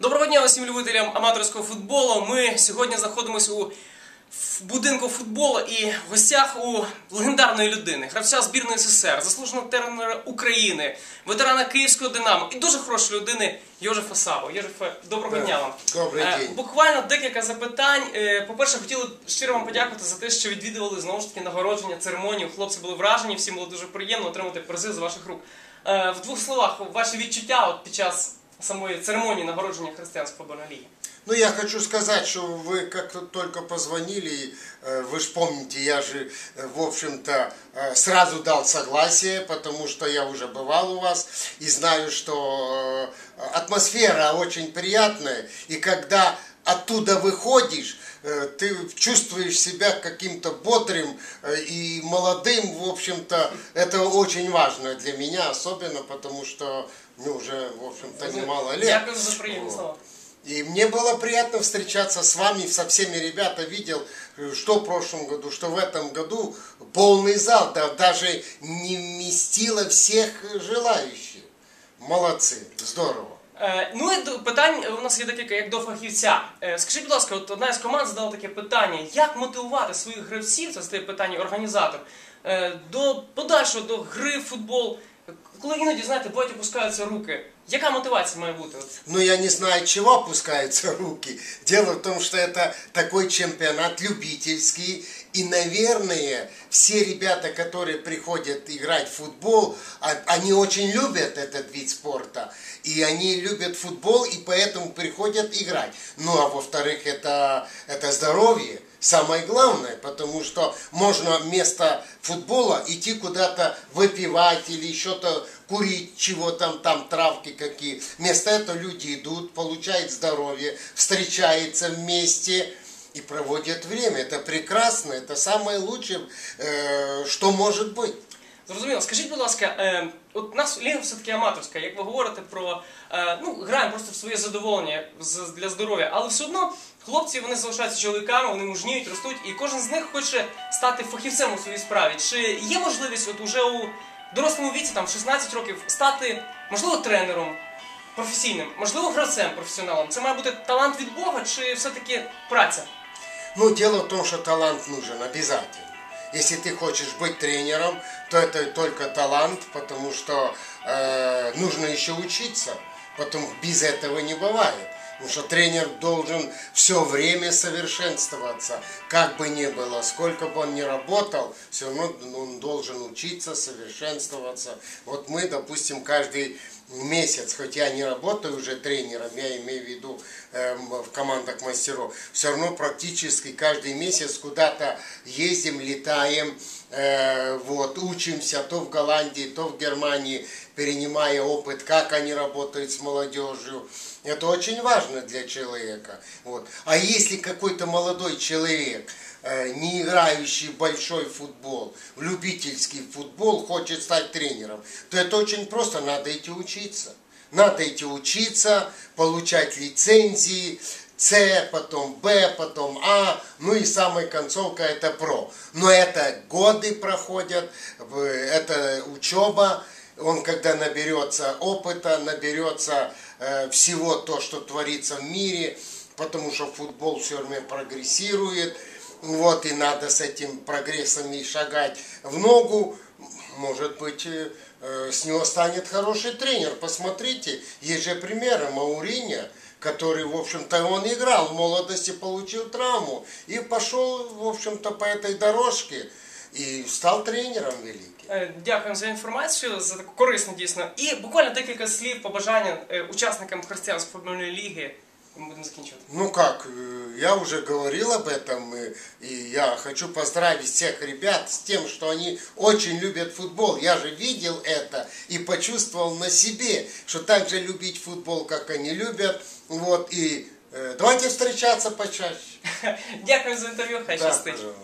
Доброго дня усім любителям аматорського футболу. Ми сьогодні знаходимося у будинку футболу і в гостях у легендарної людини, гравця збірної СССР, заслуженого тренера України, ветерана Київського Динамо і дуже хорошої людини Йожефа Саву. Йожефе, доброго дня вам. Добрий Е, день. Буквально декілька запитань. Е, По-перше, хотіли щиро вам подякувати за те, що відвідували знову ж таки нагородження, церемонію. Хлопці були вражені, всім було дуже приємно отримати призи з ваших рук. Е, В двох словах, ваші відчуття от під час самої церемонії нагородження християнської футбольної ліги. Ну, я хочу сказать, что вы как только позвонили, и, э, вы же помните, я же, э, в общем-то, э, сразу дал согласие, потому что я уже бывал у вас и знаю, что э, атмосфера очень приятная, и когда оттуда выходишь, э, ты чувствуешь себя каким-то бодрым э, и молодым, в общем-то, это очень важно для меня, особенно потому что мне уже, в общем-то, немало лет. Дякую за приємні Вот. слова. И мне было приятно встречаться с вами, со всеми ребята. Видел, э, что в прошлом году, что в этом году. Полный зал, да, даже не вместило всех желающих. Молодцы, здорово. Е, ну і до- питань у нас є декілька як до фахівця. Е, скажіть, будь ласка, от одна із команд задала таке питання: як мотивувати своїх гравців, це задає питання організатор, е, до подальшого до гри в футбол, коли іноді, знаєте, бувають опускаються руки. Яка мотивація має бути? От, Но я не знаю, чего опускаются руки. Дело в том, что это такой чемпионат любительский. И, наверное, все ребята, которые приходят играть в футбол, а- они очень любят этот вид спорта. И они любят футбол, и поэтому приходят играть. Ну, а во-вторых, это, это здоровье. Самое главное, потому что можно вместо футбола идти куда-то выпивать или что-то курить, чего там, там травки какие. Вместо этого люди идут, получают здоровье, встречаются вместе и проводят время. Это прекрасно, это самое лучшее, э, что может быть. Зрозуміло, скажіть, будь ласка, е, от у нас ліга все-таки аматорська, як ви говорите про е, ну, граємо просто в своє задоволення для здоров'я, але все одно хлопці вони залишаються чоловіками, вони мужніють, ростуть, і кожен з них хоче стати фахівцем у своїй справі. Чи є можливість от уже у дорослому віці, там в 16 років, стати, можливо, тренером професійним, можливо, гравцем професіоналом? Це має бути талант від Бога, чи все-таки праця? Ну, дело в том, что талант нужен обязательно. Если ты хочешь быть тренером, то это только талант, потому что э, нужно еще учиться. Потом без этого не бывает. Потому что тренер должен все время совершенствоваться. Как бы ни было, сколько бы он ни работал, все равно он должен учиться, совершенствоваться. Вот мы, допустим, каждый месяц, хоть я не работаю уже тренером, я имею в виду эм, в командах мастеров, все равно практически каждый месяц куда-то ездим, летаем, э, вот, учимся то в Голландии, то в Германии, перенимая опыт, как они работают с молодежью. Это очень важно для человека. Вот. А если какой-то молодой человек, э, не играющий большой футбол, в любительский футбол, хочет стать тренером, то это очень просто, надо идти учиться. Надо идти учиться, получать лицензии, С, потом Б, потом А, ну и самая концовка это ПРО. Но это годы проходят, это учеба, он когда наберется опыта, наберется э, всего то, что творится в мире, потому что футбол все время прогрессирует, вот и надо с этим прогрессом и шагать в ногу, может быть, э, э, с него станет хороший тренер. Посмотрите, есть же примеры Мауриньо, который, в общем-то, он играл в молодости, получил травму и пошел, в общем-то, по этой дорожке и стал тренером великим. Е, Дякуємо за інформацію, за таку корисну дійсно. І буквально декілька слів побажання е, учасникам християнської футбольної ліги. і Ми будемо закінчувати. Ну как, э, я уже говорил об этом, э, и я хочу поздравить всех ребят с тем, что они очень любят футбол. Я же видел это и почувствовал на себе, что так же любить футбол, как они любят. Вот, и э, давайте встречаться почаще. Дякую за інтерв'ю, хай Да, щастить. пожалуйста.